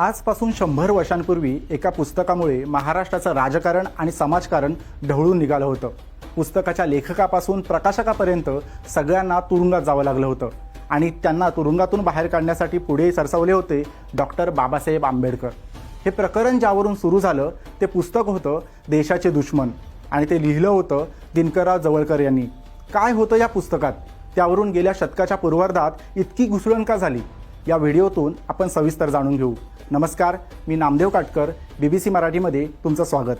आजपासून शंभर वर्षांपूर्वी एका पुस्तकामुळे महाराष्ट्राचं राजकारण आणि समाजकारण ढवळून निघालं होतं. पुस्तकाच्या लेखकापासून प्रकाशकापर्यंत सगळ्यांना तुरुंगात जावं लागलं होतं आणि त्यांना तुरुंगातून बाहेर काढण्यासाठी पुढे सरसावले होते डॉक्टर बाबासाहेब आंबेडकर. हे प्रकरण ज्यावरून सुरू झालं ते पुस्तक होतं देशाचे दुश्मन आणि ते लिहिलं होतं दिनकरराव जवळकर यांनी. काय होतं या पुस्तकात? त्यावरून गेल्या शतकाच्या पूर्वार्धात इतकी घुसळण का झाली? या व्हिडिओतून आपण सविस्तर जाणून घेऊ. नमस्कार मी Namdev Katkar B B C मराठीमध्ये तुमचं स्वागत.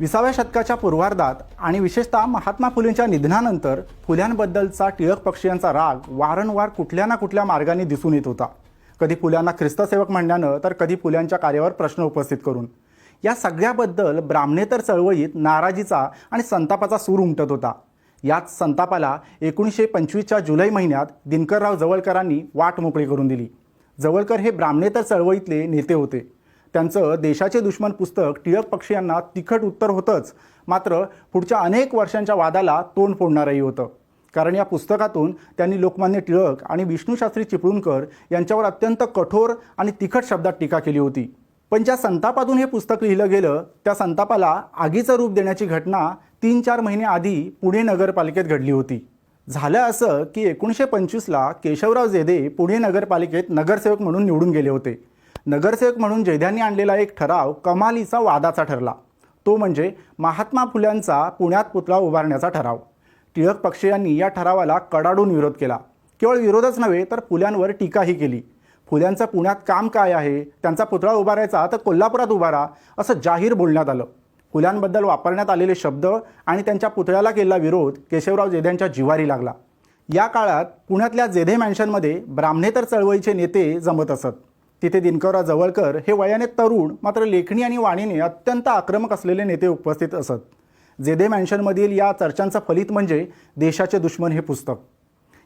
विसाव्या शतकाच्या पूर्वार्धात आणि विशेषतः महात्मा फुलेंच्या निधनानंतर फुल्यांबद्दलचा टिळक पक्षीयांचा राग वारंवार कुठल्या ना कुठल्या मार्गाने दिसून येत होता. कधी फुल्यांना ख्रिस्तसेवक म्हणण्यानं तर कधी फुल्यांच्या कार्यावर प्रश्न उपस्थित करून. या सगळ्याबद्दल ब्राह्मणेतर चळवळीत नाराजीचा आणि संतापाचा सूर उमटत होता. याच संतापाला एकोणीसशे पंचवीसच्या जुलै महिन्यात दिनकरराव जवळकरांनी वाट मोकळी करून दिली. जवळकर हे ब्राह्मणेतर चळवळीतले नेते होते. त्यांचं देशाचे दुश्मन पुस्तक टिळक पक्षी यांना तिखट उत्तर होतंच. मात्र पुढच्या अनेक वर्षांच्या वादाला तोंड फोडणारंही होतं. कारण या पुस्तकातून त्यांनी लोकमान्य टिळक आणि विष्णूशास्त्री चिपळूणकर यांच्यावर अत्यंत कठोर आणि तिखट शब्दात टीका केली होती. पण ज्या संतापातून हे पुस्तक लिहिलं गेलं त्या संतापाला आगीचं रूप देण्याची घटना तीन चार महिने आधी पुणे नगरपालिकेत घडली होती. झालं असं की एकोणीसशे पंचवीसला केशवराव जेदे पुणे नगरपालिकेत नगरसेवक म्हणून निवडून गेले होते. नगरसेवक म्हणून जेद्यांनी आणलेला एक ठराव कमालीचा वादाचा ठरला. तो म्हणजे महात्मा फुल्यांचा पुण्यात पुतळा उभारण्याचा ठराव. टिळक पक्षीयांनी या ठरावाला कडाडून विरोध केला. केवळ विरोधच नव्हे तर फुल्यांवर टीकाही केली. फुल्यांचं पुण्यात काम काय आहे? त्यांचा पुतळा उभारायचा तर कोल्हापुरात उभारा असं जाहीर बोलण्यात आलं. फुल्यांबद्दल वापरण्यात आलेले शब्द आणि त्यांच्या पुतळ्याला केलेला विरोध केशवराव जेध्यांच्या जिवारी लागला. या काळात पुण्यातल्या जेधे मॅन्शनमध्ये ब्राह्मणेतर चळवळीचे नेते जमत असत. तिथे दिनकरराव जवळकर हे वयाने तरुण मात्र लेखणी आणि वाणीने अत्यंत आक्रमक असलेले नेते उपस्थित असत. जेधे मॅन्शनमधील या चर्चांचं फलित म्हणजे देशाचे दुश्मन हे पुस्तक.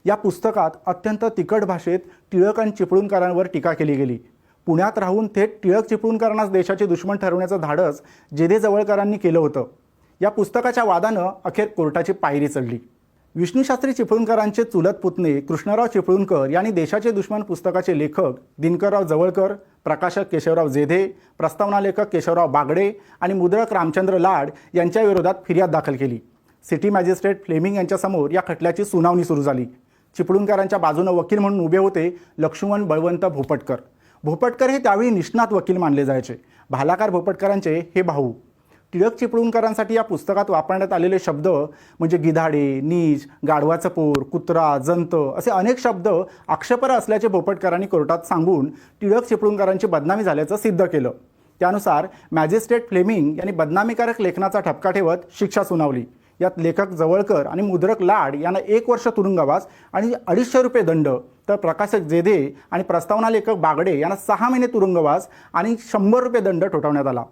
या पुस्तकात अत्यंत तिखट भाषेत टिळक आणि चिपळूणकरांवर टीका केली गेली. पुण्यात राहून थेट टिळक चिपळूणकरांनाच देशाचे दुश्मन ठरवण्याचं धाडस जेधे जवळकरांनी केलं होतं. या पुस्तकाच्या वादानं अखेर कोर्टाची पायरी चढली. विष्णूशास्त्री चिपळूणकरांचे चुलत पुतणे कृष्णराव चिपळूणकर यांनी देशाचे दुश्मन पुस्तकाचे लेखक दिनकरराव जवळकर प्रकाशक केशवराव जेधे प्रस्तावना लेखक केशवराव बागडे आणि मुद्रक रामचंद्र लाड यांच्या विरोधात फिर्याद दाखल केली. सिटी मॅजिस्ट्रेट फ्लेमिंग यांच्यासमोर या खटल्याची सुनावणी सुरू झाली. चिपळूणकरांच्या बाजूनं वकील म्हणून उभे होते लक्ष्मण बळवंत भोपटकर. भोपटकर हे त्यावेळी निष्णात वकील मानले जायचे. भालाकार भोपटकरांचे हे भाऊ. टिळक चिपळूणकरांसाठी या पुस्तकात वापरण्यात आलेले शब्द म्हणजे गिधाडे नीज गाढवाचं पोर कुत्रा जंत असे अनेक शब्द आक्षेपर असल्याचे भोपटकरांनी कोर्टात सांगून टिळक चिपळूणकरांची बदनामी झाल्याचं सिद्ध केलं. त्यानुसार मॅजिस्ट्रेट फ्लेमिंग यांनी बदनामीकारक लेखनाचा ठपका ठेवत शिक्षा सुनावली. यात लेखक जवळकर आणि मुद्रक लाड यांना एक वर्ष तुरुंगवास आणि अडीचशे रुपये दंड. तर प्रकाशक जेधे आणि प्रस्तावना लेखक बागडे यांना सहा महिने तुरुंगवास आणि शंभर रुपये दंड ठोठावण्यात आला.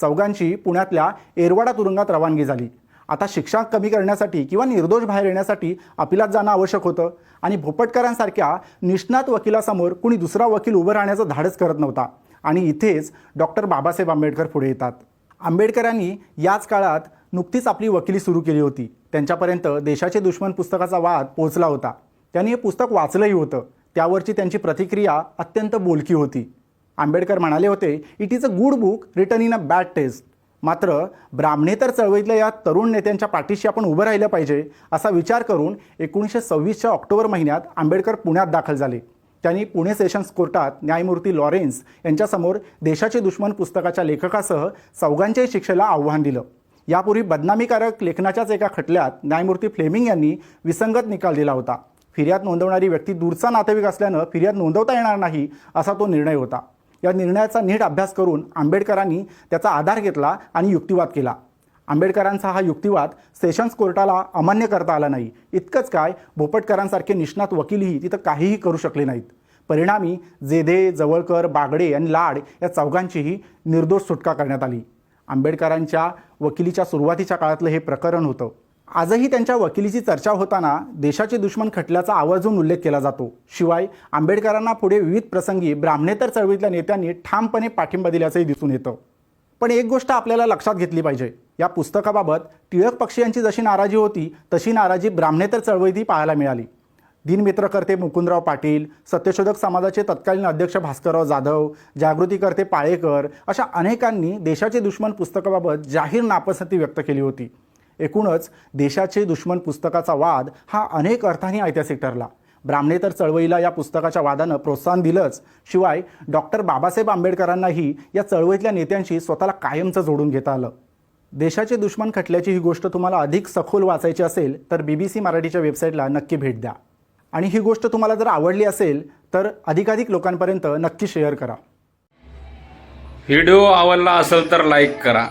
चौघांची पुण्यातल्या एरवाडा तुरुंगात रवानगी झाली. आता शिक्षा कमी करण्यासाठी किंवा निर्दोष बाहेर येण्यासाठी अपिलात जाणं आवश्यक होतं आणि भोपटकरांसारख्या निष्णात वकिलासमोर कुणी दुसरा वकील उभं राहण्याचं धाडस करत नव्हता. आणि इथेच डॉक्टर बाबासाहेब आंबेडकर पुढे येतात. आंबेडकरांनी याच काळात नुकतीच आपली वकिली सुरू केली होती. त्यांच्यापर्यंत देशाचे दुश्मन पुस्तकाचा वाद पोहोचला होता. त्यांनी हे पुस्तक वाचलंही होतं. त्यावरची त्यांची प्रतिक्रिया अत्यंत बोलकी होती. आंबेडकर म्हणाले होते it is a good book written in a bad taste मात्र ब्राह्मणेतर चळवळीतल्या या तरुण नेत्यांच्या पाठीशी आपण उभं राहिलं पाहिजे असा विचार करून एकोणीसशे सव्वीसच्या ऑक्टोबर महिन्यात आंबेडकर पुण्यात दाखल झाले. त्यांनी पुणे सेशन्स कोर्टात न्यायमूर्ती लॉरेन्स यांच्यासमोर देशाचे दुश्मन पुस्तकाच्या लेखकासह चौघांच्याही शिक्षेला आव्हान दिलं. यापूर्वी बदनामीकारक लेखनाच्याच एका खटल्यात न्यायमूर्ती फ्लेमिंग यांनी विसंगत निकाल दिला होता. फिर्याद नोंदवणारी व्यक्ती दूरचा नातेवाईक असल्यानं फिर्याद नोंदवता येणार नाही असा तो निर्णय होता. या निर्णयाचा नीट अभ्यास करून आंबेडकरांनी त्याचा आधार घेतला आणि युक्तिवाद केला. आंबेडकरांचा हा युक्तिवाद सेशन्स कोर्टाला अमान्य करता आला नाही. इतकंच काय भोपटकरांसारखे निष्णात वकीलही तिथं काहीही करू शकले नाहीत. परिणामी जेधे जवळकर बागडे आणि लाड या चौघांचीही निर्दोष सुटका करण्यात आली. आंबेडकरांच्या वकिलीच्या सुरुवातीच्या काळातलं हे प्रकरण होतं. आजही त्यांच्या वकिलीची चर्चा होताना देशाचे दुश्मन खटल्याचा आवर्जून उल्लेख केला जातो. शिवाय आंबेडकरांना पुढे विविध प्रसंगी ब्राह्मणेतर चळवळीतल्या नेत्यांनी ठामपणे पाठिंबा दिल्याचंही दिसून येतं. पण एक गोष्ट आपल्याला लक्षात घेतली पाहिजे. या पुस्तकाबाबत टिळक पक्षी यांची जशी नाराजी होती तशी नाराजी ब्राह्मणेतर चळवळीतही पाहायला मिळाली. दिनमित्रकर्ते मुकुंदराव पाटील सत्यशोधक समाजाचे तत्कालीन अध्यक्ष भास्करराव जाधव जागृतीकर्ते पाळेकर अशा अनेकांनी देशाचे दुश्मन पुस्तकाबाबत जाहीर नापसंती व्यक्त केली होती. एकूणच देशाचे दुश्मन पुस्तकाचा वाद हा अनेक अर्थाने ऐतिहासिक ठरला. ब्राह्मणेतर चळवळीला या पुस्तकाच्या वादानं प्रोत्साहन दिलंच. शिवाय डॉक्टर बाबासाहेब आंबेडकरांनाही या चळवळीतल्या नेत्यांशी स्वतःला कायमचं जोडून घेता आलं. देशाचे दुश्मन खटल्याची ही गोष्ट तुम्हाला अधिक सखोल वाचायची असेल तर बी बी सी मराठीच्या वेबसाईटला नक्की भेट द्या. आणि ही गोष्ट तुम्हाला जर आवडली असेल तर अधिकाधिक लोकांपर्यंत नक्की शेअर करा. व्हिडिओ आवडला असेल तर लाईक करा.